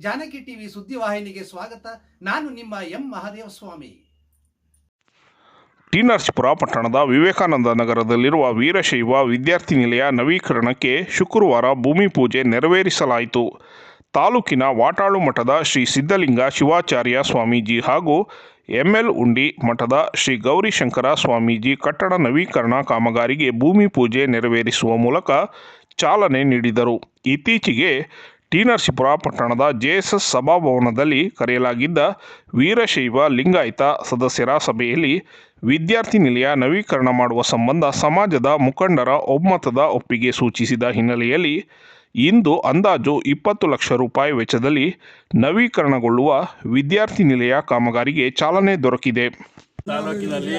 Janaki TV ಸುದ್ದಿವಾಹಿನಿಗೆ ಸ್ವಾಗತ. ನಾನು ನಿಮ್ಮ ಎಂ ಮಹಾದೇವ ಸ್ವಾಮಿ. ಟಿ ನರಸೀಪುರ ಪಟ್ಟಣದ ವಿವೇಕಾನಂದ ನಗರದಲ್ಲಿರುವ ವೀರಶೈವ ವಿದ್ಯಾರ್ಥಿ ನಿಲಯ ನವೀಕರಣಕ್ಕೆ ಶುಕ್ರವಾರ ಭೂಮಿ ಪೂಜೆ ನೆರವೇರಿಸಲಾಯಿತು. ತಾಲೂಕಿನ ವಾಟಾಳು ಮಠದ ಶ್ರೀ ಸಿದ್ಧಲಿಂಗ ಶಿವಾಚಾರ್ಯ ಸ್ವಾಮೀಜಿ ಹಾಗೂ ಎಂಎಲ್ ಉಂಡಿ ಮಠದ ಶ್ರೀ ಗೌರಿಶಂಕರ ಸ್ವಾಮೀಜಿ ಕಟ್ಟಡ ನವೀಕರಣ ಕಾಮಗಾರಿಗೆ ಭೂಮಿ ಪೂಜೆ ನೆರವೇರಿಸುವ ಮೂಲಕ ಚಾಲನೆ ನೀಡಿದರು. ಇತ್ತೀಚೆಗೆ ಟಿ ನರಸೀಪುರ ಪಟ್ಟಣದ ಜೆಎಸ್ಎಸ್ ಸಭಾಭವನದಲ್ಲಿ ಕರೆಯಲಾಗಿದ್ದ ವೀರಶೈವ ಲಿಂಗಾಯತ ಸದಸ್ಯರ ಸಭೆಯಲ್ಲಿ ವಿದ್ಯಾರ್ಥಿ ನಿಲಯ ನವೀಕರಣ ಮಾಡುವ ಸಂಬಂಧ ಸಮಾಜದ ಮುಖಂಡರ ಒಮ್ಮತದ ಒಪ್ಪಿಗೆ ಸೂಚಿಸಿದ ಹಿನ್ನೆಲೆಯಲ್ಲಿ ಇಂದು ಅಂದಾಜು ಇಪ್ಪತ್ತು ಲಕ್ಷ ರೂಪಾಯಿ ವೆಚ್ಚದಲ್ಲಿ ನವೀಕರಣಗೊಳ್ಳುವ ವಿದ್ಯಾರ್ಥಿ ನಿಲಯ ಕಾಮಗಾರಿಗೆ ಚಾಲನೆ ದೊರಕಿದೆ. ತಾಲೂಕಿನಲ್ಲಿ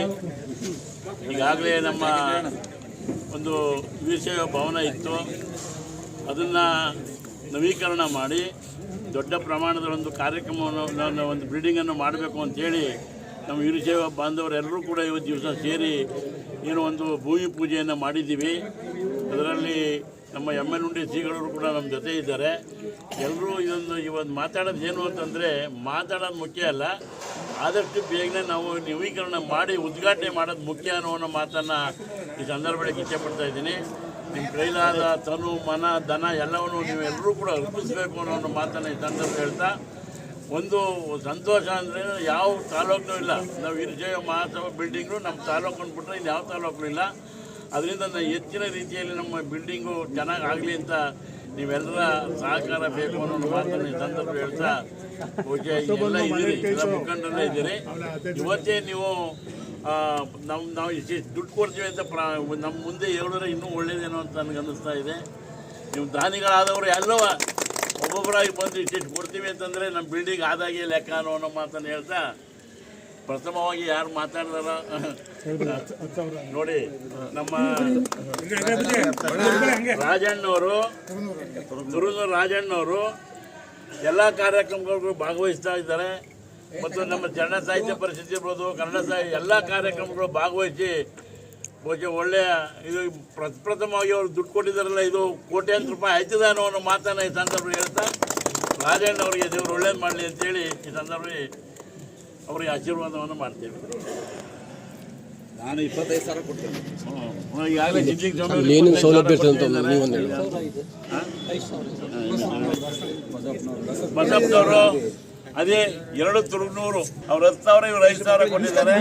ಈಗಾಗಲೇ ನಮ್ಮ ಒಂದು ವೀರಶೈವ ಭವನ ಇತ್ತು. ಅದನ್ನು ನವೀಕರಣ ಮಾಡಿ ದೊಡ್ಡ ಪ್ರಮಾಣದ ಒಂದು ಕಾರ್ಯಕ್ರಮವನ್ನು ನಾನು ಒಂದು ಬಿಲ್ಡಿಂಗನ್ನು ಮಾಡಬೇಕು ಅಂತೇಳಿ ನಮ್ಮ ವೀರಶೈವ ಬಾಂಧವರೆಲ್ಲರೂ ಕೂಡ ಇವತ್ತು ದಿವಸ ಸೇರಿ ಏನೋ ಒಂದು ಭೂಮಿ ಪೂಜೆಯನ್ನು ಮಾಡಿದ್ದೀವಿ. ಅದರಲ್ಲಿ ನಮ್ಮ ಎಂ ಎಲ್ ಉಂಡಿ ಶ್ರೀಗಳವರು ಕೂಡ ನಮ್ಮ ಜೊತೆ ಇದ್ದಾರೆ. ಎಲ್ಲರೂ ಇದೊಂದು ಇವತ್ತು ಮಾತಾಡೋದು ಏನು ಅಂತಂದರೆ ಮಾತಾಡೋದು ಮುಖ್ಯ ಅಲ್ಲ. ಆದಷ್ಟು ಬೇಗನೆ ನಾವು ನವೀಕರಣ ಮಾಡಿ ಉದ್ಘಾಟನೆ ಮಾಡೋದು ಮುಖ್ಯ ಅನ್ನೋ ಮಾತನ್ನು ಈ ಸಂದರ್ಭದಲ್ಲಿ ಇಚ್ಛೆಪಡ್ತಾ ಇದ್ದೀನಿ. ನಿಮ್ಮ ಕೈಲಾದ ತನು, ಮನ, ಧನ ಎಲ್ಲವನ್ನು ನೀವೆಲ್ಲರೂ ಕೂಡ ಅರ್ಪಿಸಬೇಕು ಅನ್ನೋ ಒಂದು ಮಾತನ್ನು ಈ ಸಂದರ್ಭ ಹೇಳ್ತಾ, ಒಂದು ಸಂತೋಷ ಅಂದರೆ ಯಾವ ತಾಲೂಕು ಇಲ್ಲ. ನಾವು ಇರ್ಜಯ ಮಹಾಸಭಾ ಬಿಲ್ಡಿಂಗು ನಮ್ಮ ತಾಲೂಕು ಅಂದ್ಬಿಟ್ರೆ ಇಲ್ಲಿ ಯಾವ ತಾಲೂಕು ಇಲ್ಲ. ಅದರಿಂದ ಹೆಚ್ಚಿನ ರೀತಿಯಲ್ಲಿ ನಮ್ಮ ಬಿಲ್ಡಿಂಗು ಚೆನ್ನಾಗಿ ಆಗಲಿ ಅಂತ ನೀವೆಲ್ಲರ ಸಹಕಾರ ಬೇಕು ಅನ್ನೋ ಮಾತನ್ನು ಈ ಹೇಳ್ತಾ, ಓಕೆ, ಎಲ್ಲ ಇದ್ದೀರಿ ಇದ್ದೀರಿ. ಇವತ್ತೇ ನೀವು ನಮ್ಮ ನಾವು ಇಷ್ಟು ದುಡ್ಡು ಕೊಡ್ತೀವಿ ಅಂತ ಪ್ರಾ ನಮ್ಮ ಮುಂದೆ ಹೇಳಿದ್ರೆ ಇನ್ನೂ ಒಳ್ಳೇದೇನೋ ಅಂತ ನನಗೆ ಅನ್ನಿಸ್ತಾ ಇದೆ. ನೀವು ದಾನಿಗಳಾದವರು ಎಲ್ಲವ ಒಬ್ಬೊಬ್ಬರಾಗಿ ಬಂದು ಇಷ್ಟಿಷ್ಟು ಕೊಡ್ತೀವಿ ಅಂತಂದರೆ ನಮ್ಮ ಬಿಲ್ಡಿಂಗ್ ಆದಾಗೆ ಲೆಕ್ಕ ಅನ್ನೋ ನಮ್ಮ ಮಾತನ್ನು ಹೇಳ್ತಾ ಪ್ರಥಮವಾಗಿ ಯಾರು ಮಾತಾಡಿದಾರ? ನೋಡಿ, ನಮ್ಮ ರಾಜಣ್ಣವರು, ತುರುನೂರು ರಾಜಣ್ಣವರು ಎಲ್ಲ ಕಾರ್ಯಕ್ರಮಗಳಿಗೂ ಭಾಗವಹಿಸ್ತಾ ಇದ್ದಾರೆ. ಮತ್ತು ನಮ್ಮ ಕನ್ನಡ ಸಾಹಿತ್ಯ ಪರಿಷತ್ ಇರ್ಬೋದು ಕನ್ನಡ ಸಾಹಿತ್ಯ ಎಲ್ಲ ಕಾರ್ಯಕ್ರಮಗಳು ಭಾಗವಹಿಸಿ ಬಹುಶಃ ಒಳ್ಳೆಯ ಇದು ಪ್ರಪ್ರಥಮವಾಗಿ ಅವರು ದುಡ್ಡು ಕೊಟ್ಟಿದ್ದಾರಲ್ಲ ಇದು ಕೋಟ್ಯಾಂತರ ರೂಪಾಯಿ ಆಯ್ತದ ಅನ್ನೋ ಒಂದು ಮಾತನ್ನು ಈ ಸಂದರ್ಭ ಹೇಳ್ತಾ ರಾಜಣ್ಣ ಅವರಿಗೆ ದೇವರು ಒಳ್ಳೇದು ಮಾಡಲಿ ಅಂತೇಳಿ ಈ ಸಂದರ್ಭದಲ್ಲಿ ಅವರಿಗೆ ಆಶೀರ್ವಾದವನ್ನು ಮಾಡ್ತೇವೆ. ನಾನು ಇಪ್ಪತ್ತೈದು ಸಾವಿರ ಕೊಡ್ತೇನೆ. ಈಗಾಗಲೇ ಜಿಲ್ಲೆಗೆ ಸೌಲಭ್ಯ ಬಸಪ್ಪನವರು. ಅದೇ ಎರಡು ತುಳುನೂರು ಅವ್ರ ಹತ್ತು ಸಾವಿರ, ಇವ್ರು ಐದು ಸಾವಿರ ಕೊಟ್ಟಿದ್ದಾರೆ.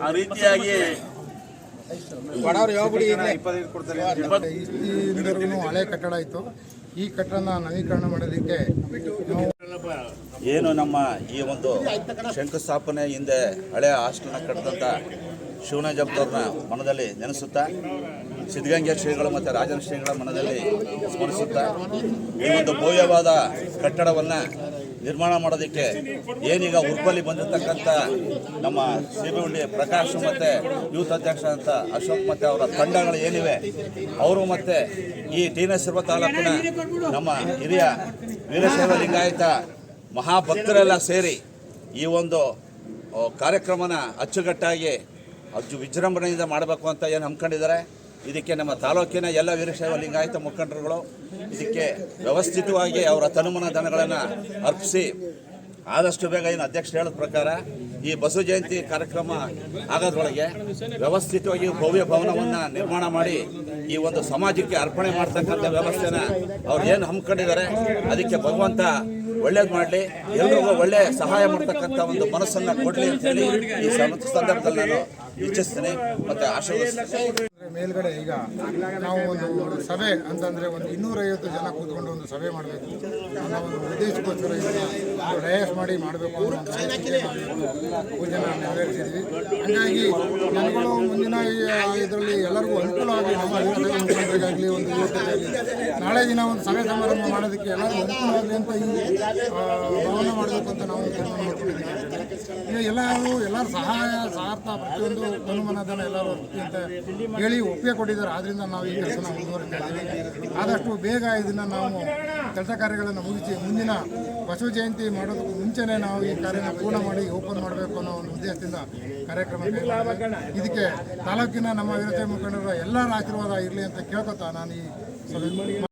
ಆ ರೀತಿಯಾಗಿ ಹಳೆ ಕಟ್ಟಡ ಇತ್ತು ಈ ಕಟ್ಟಡನ ನವೀಕರಣ ಮಾಡೋದಕ್ಕೆ ಏನು ನಮ್ಮ ಈ ಒಂದು ಶಂಕುಸ್ಥಾಪನೆ ಹಿಂದೆ ಹಳೆ ಹಾಸ್ಟೆಲ್ನ ಕಟ್ಟದಂತ ಶಿವನ ಜಬ್ದವ್ರನ್ನ ಮನದಲ್ಲಿ ನೆನೆಸುತ್ತಾ ಸಿದ್ಧಗಂಗೆ ಶ್ರೀಗಳು ಮತ್ತು ರಾಜನ ಶ್ರೀಗಳ ಮನದಲ್ಲಿ ಸ್ಮರಿಸುತ್ತಾ ಈ ಒಂದು ಭವ್ಯವಾದ ಕಟ್ಟಡವನ್ನು ನಿರ್ಮಾಣ ಮಾಡೋದಕ್ಕೆ ಏನೀಗ ಉರ್ಪಲ್ಲಿ ಬಂದಿರತಕ್ಕಂಥ ನಮ್ಮ ಸಿಬಿಹುಂಡಿ ಪ್ರಕಾಶ್ ಮತ್ತು ಯೂತ್ ಅಧ್ಯಕ್ಷ ಅಂತ ಅಶೋಕ್ ಮತ್ತು ಅವರ ತಂಡಗಳು ಏನಿವೆ, ಅವರು ಮತ್ತು ಈ ಟಿ ನರಸೀಪುರ ತಾಲೂಕಿನ ನಮ್ಮ ಹಿರಿಯ ವೀರಶೈವ ಲಿಂಗಾಯತ ಮಹಾಭಕ್ತರೆಲ್ಲ ಸೇರಿ ಈ ಒಂದು ಕಾರ್ಯಕ್ರಮನ ಅಚ್ಚುಕಟ್ಟಾಗಿ ಅಜ್ಜು ವಿಜೃಂಭಣೆಯಿಂದ ಮಾಡಬೇಕು ಅಂತ ಏನು ಹಮ್ಮಿಕೊಂಡಿದ್ದಾರೆ? ಇದಕ್ಕೆ ನಮ್ಮ ತಾಲೂಕಿನ ಎಲ್ಲ ವೀರಶೈವ ಲಿಂಗಾಯತ ಮುಖಂಡರುಗಳು ಇದಕ್ಕೆ ವ್ಯವಸ್ಥಿತವಾಗಿ ಅವರ ತನುಮನ ಧನಗಳನ್ನು ಅರ್ಪಿಸಿ ಆದಷ್ಟು ಬೇಗ ಏನು ಅಧ್ಯಕ್ಷರು ಹೇಳಿದ ಪ್ರಕಾರ ಈ ಬಸವ ಜಯಂತಿ ಕಾರ್ಯಕ್ರಮ ಆಗೋದ್ರೊಳಗೆ ವ್ಯವಸ್ಥಿತವಾಗಿ ಭವ್ಯ ಭವನವನ್ನು ನಿರ್ಮಾಣ ಮಾಡಿ ಈ ಒಂದು ಸಮಾಜಕ್ಕೆ ಅರ್ಪಣೆ ಮಾಡ್ತಕ್ಕಂಥ ವ್ಯವಸ್ಥೆನ ಅವ್ರು ಏನು ಹಮ್ಮಿಕೊಂಡಿದ್ದಾರೆ, ಅದಕ್ಕೆ ಭಗವಂತ ಒಳ್ಳೇದು ಮಾಡಲಿ, ಎಲ್ರಿಗೂ ಒಳ್ಳೆ ಸಹಾಯ ಮಾಡ್ತಕ್ಕಂಥ ಒಂದು ಮನಸ್ಸನ್ನು ಕೊಡಲಿ ಅಂತೇಳಿ ಈ ಸಂದರ್ಭದಲ್ಲಿ ನಾನು ಇಚ್ಛಿಸ್ತೀನಿ ಮತ್ತು ಆಶೀರ್ವದಿಸ್ತೀನಿ. ಮೇಲ್ಗಡೆ ಈಗ ನಾವು ಒಂದು ಸಭೆ ಅಂತಂದ್ರೆ ಒಂದು ಇನ್ನೂರೈವತ್ತು ಜನ ಕೂತ್ಕೊಂಡು ಒಂದು ಸಭೆ ಮಾಡಬೇಕು. ಅನ್ನೋ ಒಂದು ಉದ್ದೇಶಕ್ಕೋಸ್ಕರ ಇದನ್ನ ಮಾಡಿ ಮಾಡಬೇಕು ಅನ್ನೋ ನೆರವೇರಿಸಿದ್ವಿ. ಹಂಗಾಗಿ ಜನಗಳು ಮುಂದಿನ ಇದರಲ್ಲಿ ಎಲ್ಲರಿಗೂ ಅನುಕೂಲ ಆಗಲಿ ನಮ್ಮ ಮುಖಂಡರಿಗಾಗಲಿ, ಒಂದು ನಾಳೆ ದಿನ ಒಂದು ಸಭೆ ಸಮಾರಂಭ ಮಾಡೋದಕ್ಕೆ ಎಲ್ಲರಿಗೂ ಅನುಕೂಲ ಆಗಲಿ ಅಂತ ಈ ಭಾವನೆ ಮಾಡಬೇಕು ಅಂತ ನಾವು ಈಗ ಎಲ್ಲರೂ, ಎಲ್ಲರ ಸಹಾಯ, ಸಹಾರ್ಥ ಪ್ರತಿಯೊಂದು ಅನುಮಾನದನ್ನ ಎಲ್ಲರೂ ಹೇಳಿ ಒಪ್ಪಿಗೆ ಕೊಟ್ಟಿದ್ದಾರೆ. ಆದ್ರಿಂದ ನಾವು ಈ ಕೆಲಸ ಮುಂದುವರಿಸ್ತಾ ಇದ್ದೀವಿ. ಆದಷ್ಟು ಬೇಗ ಇದನ್ನ ನಾವು ಕೆಲಸ ಕಾರ್ಯಗಳನ್ನು ಮುಗಿಸಿ ಮುಂದಿನ ಬಸವ ಜಯಂತಿ ಮಾಡೋದಕ್ಕೂ ಮುಂಚೆನೇ ನಾವು ಈ ಕಾರ್ಯನ ಪೂರ್ಣ ಮಾಡಿ ಓಪನ್ ಮಾಡಬೇಕು ಅನ್ನೋ ಒಂದು ಉದ್ದೇಶದಿಂದ ಕಾರ್ಯಕ್ರಮ. ಇದಕ್ಕೆ ತಾಲೂಕಿನ ನಮ್ಮ ವೀರತೆ ಮುಖಂಡರ ಎಲ್ಲರ ಆಶೀರ್ವಾದ ಇರಲಿ ಅಂತ ಕೇಳ್ಕೊತಾ ನಾನು ಈ